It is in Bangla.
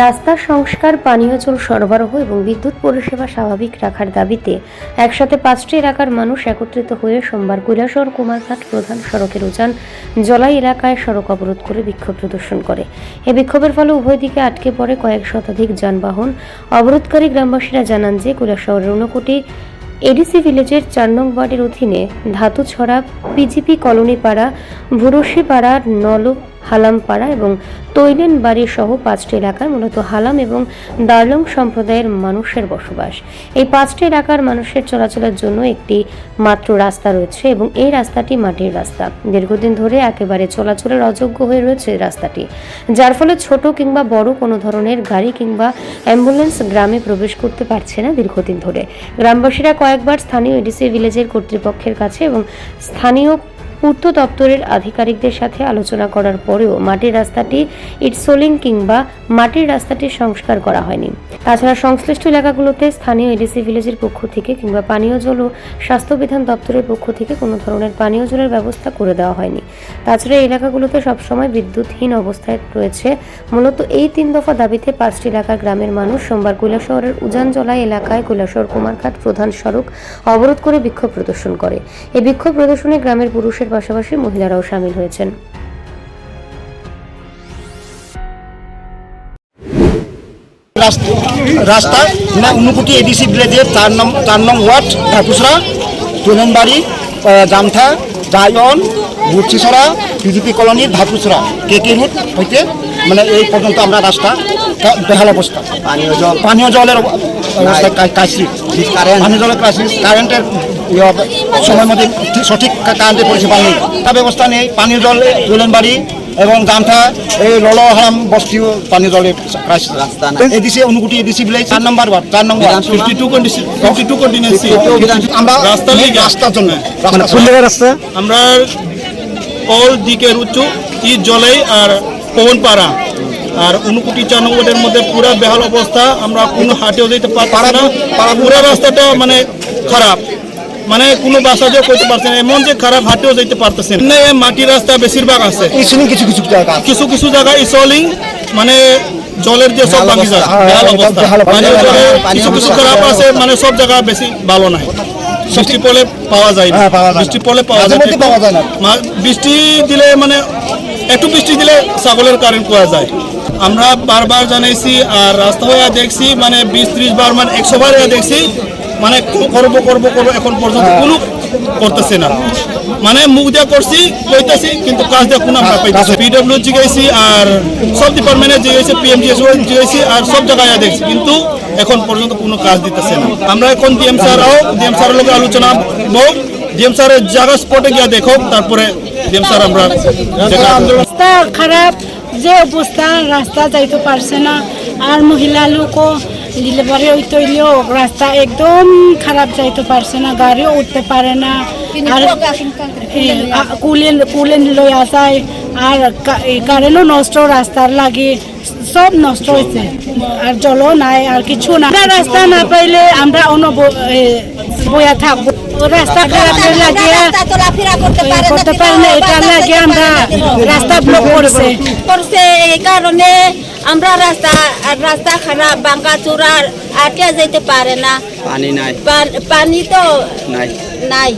রাস্তা সংস্কার, পানীয় জল সরবরাহ এবং বিদ্যুৎ পরিষেবা স্বাভাবিক রাখার দাবিতে একসাথে পাঁচটি এলাকার মানুষ একত্রিত হয়ে সোমবার কৈলাসহর কুমারঘাট প্রধান সড়কের উজান জলাই এলাকায় সড়ক অবরোধ করে বিক্ষোভ প্রদর্শন করে। এই বিক্ষোভের ফলে উভয় দিকে আটকে পড়ে কয়েক শতাধিক যানবাহন। অবরোধকারী গ্রামবাসীরা জানান যে কৈলাসহরের ঊনকোটি এডিসি ভিলেজের চার নং ওয়ার্ডের অধীনে ধাতুছড়া পিজিপি কলোনি পাড়া ভুরসি পাড়া নল হালাম পাড়া এবং তৈলেন বাড়ি সহ পাঁচটি এলাকায় মূলত হালাম এবং দার্লং সম্প্রদায়ের মানুষের বসবাস। এই পাঁচটি এলাকার মানুষের চলাচলের জন্য একটি মাত্র রাস্তা রয়েছে এবং এই রাস্তাটি মাটির রাস্তা। দীর্ঘদিন ধরে একেবারে চলাচলের অযোগ্য হয়ে রয়েছে রাস্তাটি। যার ফলে ছোট কিংবা বড় কোনো ধরনের গাড়ি কিংবা অ্যাম্বুলেন্স গ্রামে প্রবেশ করতে পারছে না দীর্ঘদিন ধরে। গ্রামবাসীরা কয়েকবার স্থানীয় এডিসি ভিলেজের কর্তৃপক্ষের কাছে এবং স্থানীয় পূর্ত দপ্তরের আধিকারিকদের সাথে আলোচনা করার পরেও মাটির রাস্তাটি ইটসোলিং কিংবা মাটির রাস্তাটি সংস্কার করা হয়নি। তাছাড়া সংশ্লিষ্ট এলাকাগুলোতে স্থানীয় এডিসি ভিলেজের পক্ষ থেকে কিংবা পানীয় জল ও স্বাস্থ্যবিধান দপ্তরের পক্ষ থেকে কোনো ধরনের পানীয় জলের ব্যবস্থা করে দেওয়া হয়নি। তাছাড়া এই এলাকাগুলোতে সবসময় বিদ্যুৎহীন অবস্থায় রয়েছে। মূলত এই তিন দফা দাবিতে পাঁচটি এলাকার গ্রামের মানুষ সোমবার কৈলাসহরের উজানজলা এলাকায় কৈলাসহর কুমারঘাট প্রধান সড়ক অবরোধ করে বিক্ষোভ প্রদর্শন করে। এই বিক্ষোভ প্রদর্শনে গ্রামের পুরুষের পাশাপাশি মহিলারাও সামিল হয়েছেন। রাস্তা উনকুটি এডিসি ভিলেজের চার নং চার নং ওয়ার্ড ঢাকুসরা তুলনবাড়ি জামথা জায়ন বুচিসরা পিজিপি কলোনির ধাপুসরা কে কে রুট হইতে মানে এই পর্যন্ত আমরা রাস্তা বেহাল অবস্থা। পানীয় জল। পানীয় জলের অবস্থা কাশি। কারেন্ট পানীয় জলের ক্রাইসিস কারেন্টের সময় মধ্যে ঠিক- সঠিক কা- কারেন্টের পরিষেবা নেই তা ব্যবস্থা নেই। পানীয় জল তুলনবাড়ি এবং জামথা এই ললহারাম বস্তিও পানীয় জলের। এদিসে অনুকুটি এদিসি ভিলেজ চার নম্বর ওয়ার্ড চার নম্বর ওয়ার্ড। বিধানসভা। 52 কন্ডিশন 52 আমরা রাস্তা লেগে। রাস্তার জন্য। মানে রাস্তা? আমরা অল দিকে রুচু ই জলাই আর পবনপাড়া। আর উনকুটি চার নম্বরের মধ্যে পুরো বেহাল অবস্থা। আমরা কোনো হাটেও যেতে পারছি না। পুরো রাস্তাটা মানে খারাপ। মানে কোনো বাসা দিয়ে করতে পারছে না এমন যে খারাপ হাটেও যেতে পারতেছে না। এ মাটির রাস্তা বেশিরভাগ আছে। কিছু কিছু জায়গা কিছু কিছু জায়গায় ইসলিং মানে জলের যে সব বাকি। যায় হ্যাঁ, কিছু কিছু খারাপ আছে মানে সব জায়গা বেশি ভালো নাই। বৃষ্টি পড়লে পাওয়া যায় না। হ্যাঁ। বৃষ্টি পড়লে পাওয়া যায় মধ্যে পাওয়া যায় না। বৃষ্টি দিলে মানে একটু বৃষ্টি দিলে ছাগলের কারেন্ট পাওয়া যায়। আমরা বারবার জানাইছি আর রাস্তা হয়ে দেখছি মানে বিশ ত্রিশ বার মানে একশো বার দেখছি মানে করব করব করব, এখন পর্যন্ত। কোনো করতেছে না। মানে মুখ দিয়ে করছি, কইতেছি, কিন্তু কাজ দিয়ে কোনো আমরা পাইতেছি পিডব্লিউ জিগাইছি আর সব ডিপার্টমেন্টে জিগাইছি পিএমজিএস জিগাইছি আর সব জায়গায় দেখছি, কিন্তু এখন পর্যন্ত কোনো কাজ দিতেছে না। আমরা এখন ডিএম স্যার আও ডিএম স্যারের লোক আলোচনা হোক ডিএম স্যারের জায়গা স্পটে গিয়ে দেখো, তারপরে ডিএম স্যার আমরা রাস্তা খারাপ, যে অবস্থা, রাস্তা যাইতে পারছে না। আর মহিলা লোকও ডেলিভারি ওই হইলেও রাস্তা একদম খারাপ যাইতে পারছে না গাড়িও উঠতে পারে না। আর কুলেন কুলেন লই আসায় আর কারেন্টও নষ্ট রাস্তার লাগে সব নষ্ট হয়েছে আর জলও নাই আর কিছু না। রাস্তা না পাইলে আমরা অন্য বয়া বইয়া থাকব। রাস্তা খারাপ লাগে রাস্তা চলাফেরা করতে পারে না করতে পারে না এটা লাগে আমরা রাস্তা ব্লক করছে। করছে এই কারণে আমরা রাস্তা রাস্তা খারাপ বাঙ্কা চূড়ার আটকে যেতে পারে না। পানি নাই। পানি তো নাই। নাই।